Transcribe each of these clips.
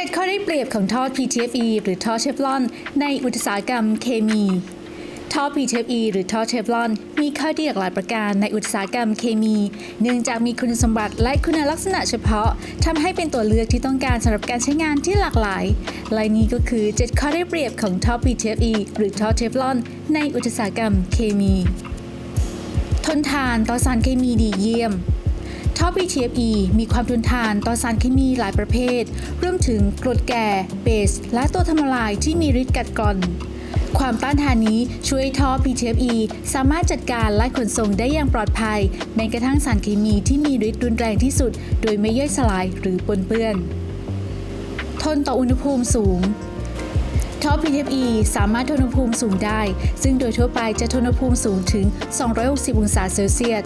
7 ข้อได้เปรียบของท่อ PTFE หรือท่อเชฟลอน ในอุตสาหกรรมเคมี ท่อ PTFE หรือท่อเชฟลอน มีข้อดีหลากหลายประการในอุตสาหกรรมเคมี เนื่องจากมีคุณสมบัติและคุณลักษณะเฉพาะทำให้เป็นตัวเลือกที่ต้องการสำหรับการใช้งานที่หลากหลายและนี่ก็คือ 7 ข้อได้เปรียบของท่อ PTFE หรือท่อเชฟลอน ในอุตสาหกรรมเคมี ทนทานต่อสารเคมีดีเยี่ยม ท่อ PTFE มีความทนทานต่อสารเคมีหลายประเภท รวมถึงกรดแก่ เบส และตัวทำลายที่มีฤทธิ์กัดกร่อน ความต้านทานนี้ช่วยให้ท่อ PTFE สามารถจัดการและขนส่งได้อย่างปลอดภัยแม้กระทั่งสารเคมีที่มีฤทธิ์รุนแรงที่สุด โดยไม่ย่อยสลายหรือปนเปื้อน ทนต่ออุณหภูมิสูงท่อ PTFE สามารถทนอุณหภูมิสูงได้ ซึ่งโดยทั่วไปจะทนอุณหภูมิสูงถึง 260 องศาเซลเซียส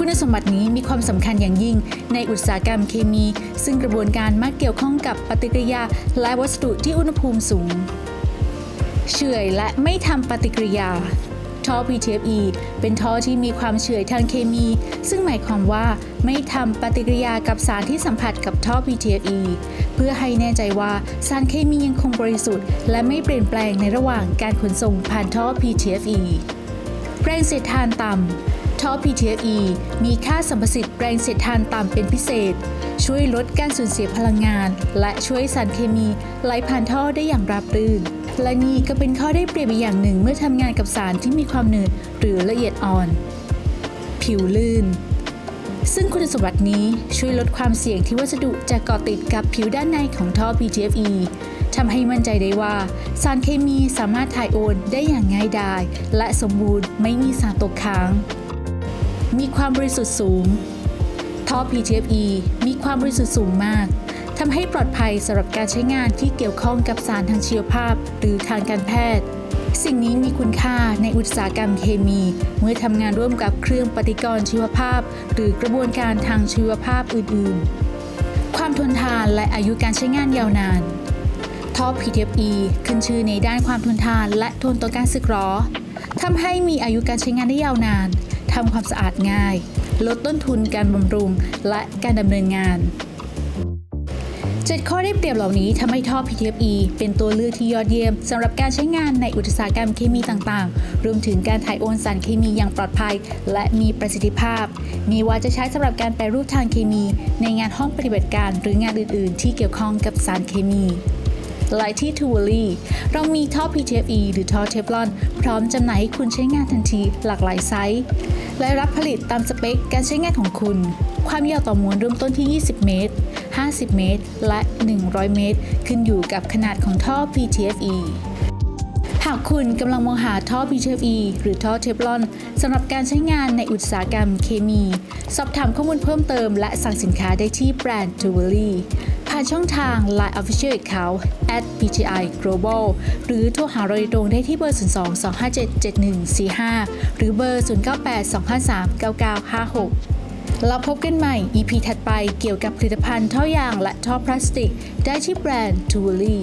คุณสมบัตินี้มีความสำคัญอย่างยิ่งในอุตสาหกรรมเคมี ซึ่งกระบวนการมักเกี่ยวข้องกับปฏิกิริยาและวัสดุที่อุณหภูมิสูง เฉื่อยและไม่ทำปฏิกิริยาท่อ PTFE เป็นท่อที่มีความเฉื่อยทางเคมี ซึ่งหมายความว่าไม่ทำปฏิกิริยากับสารที่สัมผัสกับท่อ PTFE เพื่อให้แน่ใจว่าสารเคมียังคงบริสุทธิ์ และไม่เปลี่ยนแปลงในระหว่างการขนส่งผ่านท่อ PTFE แรงเสียดทานต่ำ ท่อ PTFE มีค่าสัมประสิทธิ์แรงเสียดทานต่ำเป็นพิเศษ ช่วยลดการสูญเสียพลังงาน และช่วยสารเคมีไหลผ่านท่อได้อย่างราบรื่น และนี่ก็เป็นข้อได้เปรียบอีกอย่างหนึ่งเมื่อทำงานกับสารที่มีความหนืดหรือละเอียดอ่อน ผิวลื่นซึ่งคุณสมบัตินี้ช่วยลดความเสี่ยงที่วัสดุจะเกาะติดกับผิวด้านในของท่อ PTFE ทำให้มั่นใจได้ว่า สารเคมีสามารถถ่ายโอนได้อย่างง่ายดาย และสมบูรณ์ไม่มีสารตกค้าง มีความบริสุทธิ์สูง ท่อ PTFE มีความบริสุทธิ์สูงมากทำให้ปลอดภัยสำหรับการใช้งานที่เกี่ยวข้องกับสารทางชีวภาพ หรือทางการแพทย์ สิ่งนี้มีคุณค่าในอุตสาหกรรมเคมี เมื่อทำงานร่วมกับเครื่องปฏิกรณ์ชีวภาพ หรือกระบวนการทางชีวภาพอื่น ๆ ความทนทานและอายุการใช้งานยาวนาน ท่อ PTFE ขึ้นชื่อในด้านความทนทานและทนต่อการสึกหรอทำให้มีอายุการใช้งานได้ยาวนาน ทำความสะอาดง่าย ลดต้นทุนการบำรุงและการดำเนินงาน 7 ข้อได้เปรียบเหล่านี้ทำให้ท่อ PTFE เป็นตัวเลือกที่ยอดเยี่ยมสำหรับการใช้งานในอุตสาหกรรมเคมีต่างๆ รวมถึงการถ่ายโอนสารเคมีอย่างปลอดภัย และมีประสิทธิภาพ มีว่าจะใช้สำหรับการแปรรูปทางเคมี ในงานห้องปฏิบัติการหรืองานอื่น ๆ ที่เกี่ยวข้องกับสารเคมี ไลที่ทูวอลี่เรามีท่อ PTFE หรือท่อเทฟลอนพร้อมจำหน่ายให้คุณใช้งานทันทีหลากหลายไซส์และรับผลิตตามสเปคการใช้งานของคุณ ความยาวต่อมวลเริ่มต้นที่ 20 เมตร 50 เมตร และ 100 เมตร ขึ้นอยู่กับขนาดของท่อ PTFE หากคุณกำลังมองหาท่อ PTFE หรือท่อเทฟลอนสำหรับการใช้งานในอุตสาหกรรมเคมี สอบถามข้อมูลเพิ่มเติมและสั่งสินค้าได้ที่แบรนด์ Jewelry ผ่านช่องทาง Line Official Account at PTI Global หรือโทรหาเราโดยตรงได้ที่เบอร์ 02 257 7145 หรือเบอร์ 098 253 9956 เราพบกันใหม่ EP ถัดไปเกี่ยวกับผลิตภัณฑ์ท่อยางและท่อพลาสติก ได้ที่แบรนด์ t u l i